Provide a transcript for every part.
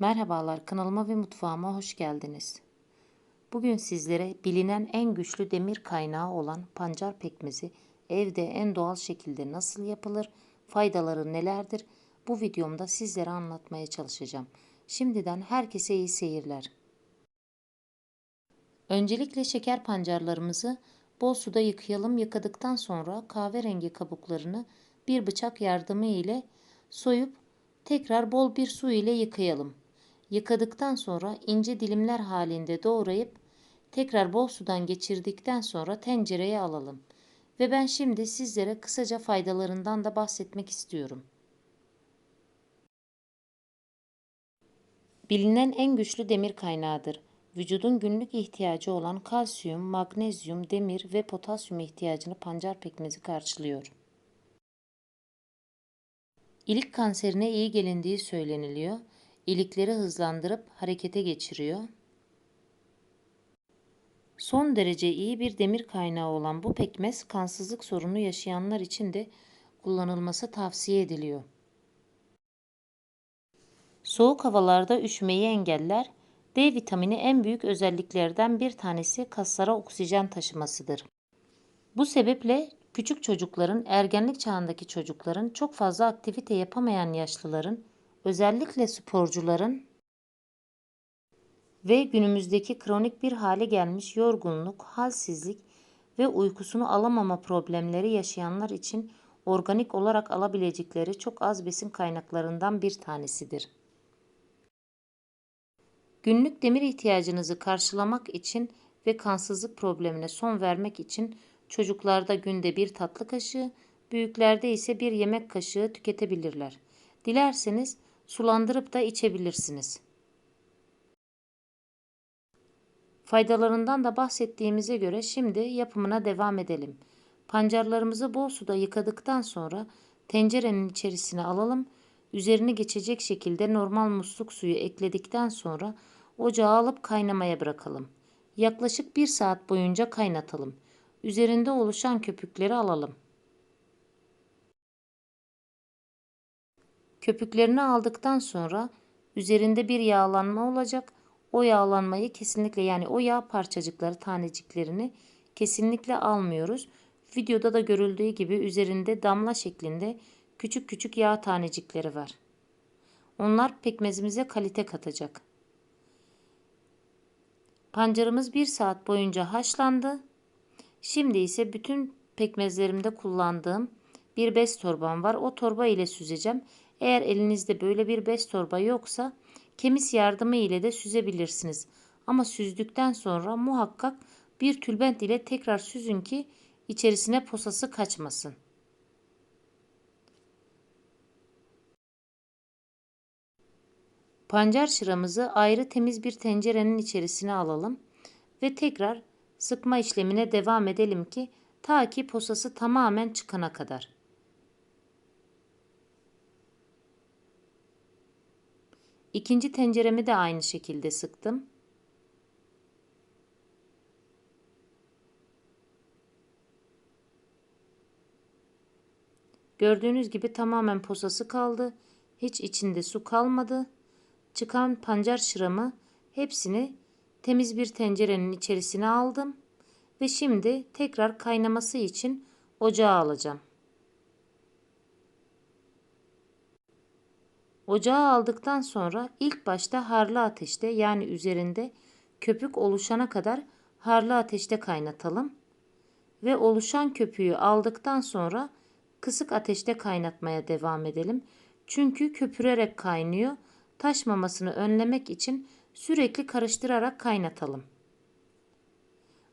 Merhabalar kanalıma ve mutfağıma hoş geldiniz. Bugün sizlere bilinen en güçlü demir kaynağı olan pancar pekmezi evde en doğal şekilde nasıl yapılır, faydaları nelerdir bu videomda sizlere anlatmaya çalışacağım. Şimdiden herkese iyi seyirler. Öncelikle şeker pancarlarımızı bol suda yıkayalım. Yıkadıktan sonra kahverengi kabuklarını bir bıçak yardımı ile soyup tekrar bol bir su ile yıkayalım. Yıkadıktan sonra ince dilimler halinde doğrayıp tekrar bol sudan geçirdikten sonra tencereye alalım. Ve ben şimdi sizlere kısaca faydalarından da bahsetmek istiyorum. Bilinen en güçlü demir kaynağıdır. Vücudun günlük ihtiyacı olan kalsiyum, magnezyum, demir ve potasyum ihtiyacını pancar pekmezi karşılıyor. İlik kanserine iyi gelindiği söyleniliyor. İlikleri hızlandırıp harekete geçiriyor. Son derece iyi bir demir kaynağı olan bu pekmez kansızlık sorunu yaşayanlar için de kullanılması tavsiye ediliyor. Soğuk havalarda üşümeyi engeller. D vitamini en büyük özelliklerden bir tanesi kaslara oksijen taşımasıdır. Bu sebeple küçük çocukların, ergenlik çağındaki çocukların, çok fazla aktivite yapamayan yaşlıların, özellikle sporcuların ve günümüzdeki kronik bir hale gelmiş yorgunluk, halsizlik ve uykusunu alamama problemleri yaşayanlar için organik olarak alabilecekleri çok az besin kaynaklarından bir tanesidir. Günlük demir ihtiyacınızı karşılamak için ve kansızlık problemine son vermek için çocuklarda günde bir tatlı kaşığı, büyüklerde ise bir yemek kaşığı tüketebilirler. Dilerseniz sulandırıp da içebilirsiniz. Faydalarından da bahsettiğimize göre şimdi yapımına devam edelim. Pancarlarımızı bol suda yıkadıktan sonra tencerenin içerisine alalım. Üzerini geçecek şekilde normal musluk suyu ekledikten sonra ocağa alıp kaynamaya bırakalım. Yaklaşık bir saat boyunca kaynatalım. Üzerinde oluşan köpükleri alalım. Köpüklerini aldıktan sonra üzerinde bir yağlanma olacak. O yağlanmayı kesinlikle yani o yağ parçacıkları taneciklerini kesinlikle almıyoruz. Videoda da görüldüğü gibi üzerinde damla şeklinde küçük küçük yağ tanecikleri var. Onlar pekmezimize kalite katacak. Pancarımız bir saat boyunca haşlandı. Şimdi ise bütün pekmezlerimde kullandığım bir bez torbam var. O torba ile süzeceğim. Eğer elinizde böyle bir bez torba yoksa kemis yardımı ile de süzebilirsiniz. Ama süzdükten sonra muhakkak bir tülbent ile tekrar süzün ki içerisine posası kaçmasın. Pancar şıramızı ayrı temiz bir tencerenin içerisine alalım ve tekrar sıkma işlemine devam edelim ki ta ki posası tamamen çıkana kadar. İkinci tenceremi de aynı şekilde sıktım. Gördüğünüz gibi tamamen posası kaldı. Hiç içinde su kalmadı. Çıkan pancar şıramı hepsini temiz bir tencerenin içerisine aldım ve şimdi tekrar kaynaması için ocağa alacağım. Ocağa aldıktan sonra ilk başta harlı ateşte yani üzerinde köpük oluşana kadar harlı ateşte kaynatalım. Ve oluşan köpüğü aldıktan sonra kısık ateşte kaynatmaya devam edelim. Çünkü köpürerek kaynıyor. Taşmamasını önlemek için sürekli karıştırarak kaynatalım.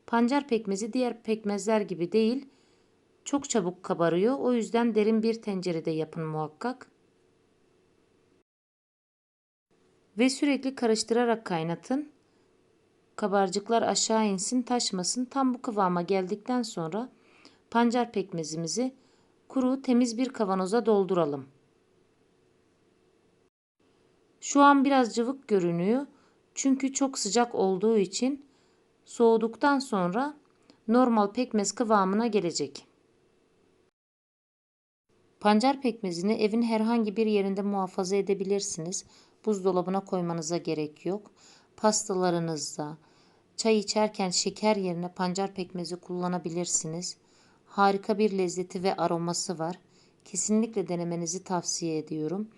Pancar pekmezi diğer pekmezler gibi değil, çok çabuk kabarıyor. O yüzden derin bir tencerede yapın muhakkak. Ve sürekli karıştırarak kaynatın. Kabarcıklar aşağı insin, taşmasın. Tam bu kıvama geldikten sonra pancar pekmezimizi kuru temiz bir kavanoza dolduralım. Şu an biraz cıvık görünüyor. Çünkü çok sıcak olduğu için soğuduktan sonra normal pekmez kıvamına gelecek. Pancar pekmezini evin herhangi bir yerinde muhafaza edebilirsiniz. Buzdolabına koymanıza gerek yok. Pastalarınızda, çay içerken şeker yerine pancar pekmezi kullanabilirsiniz. Harika bir lezzeti ve aroması var. Kesinlikle denemenizi tavsiye ediyorum.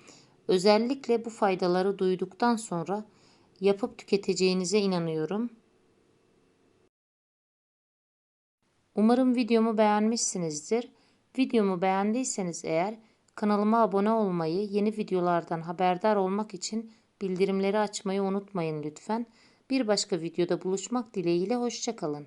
Özellikle bu faydaları duyduktan sonra yapıp tüketeceğinize inanıyorum. Umarım videomu beğenmişsinizdir. Videomu beğendiyseniz eğer kanalıma abone olmayı, yeni videolardan haberdar olmak için bildirimleri açmayı unutmayın lütfen. Bir başka videoda buluşmak dileğiyle hoşçakalın.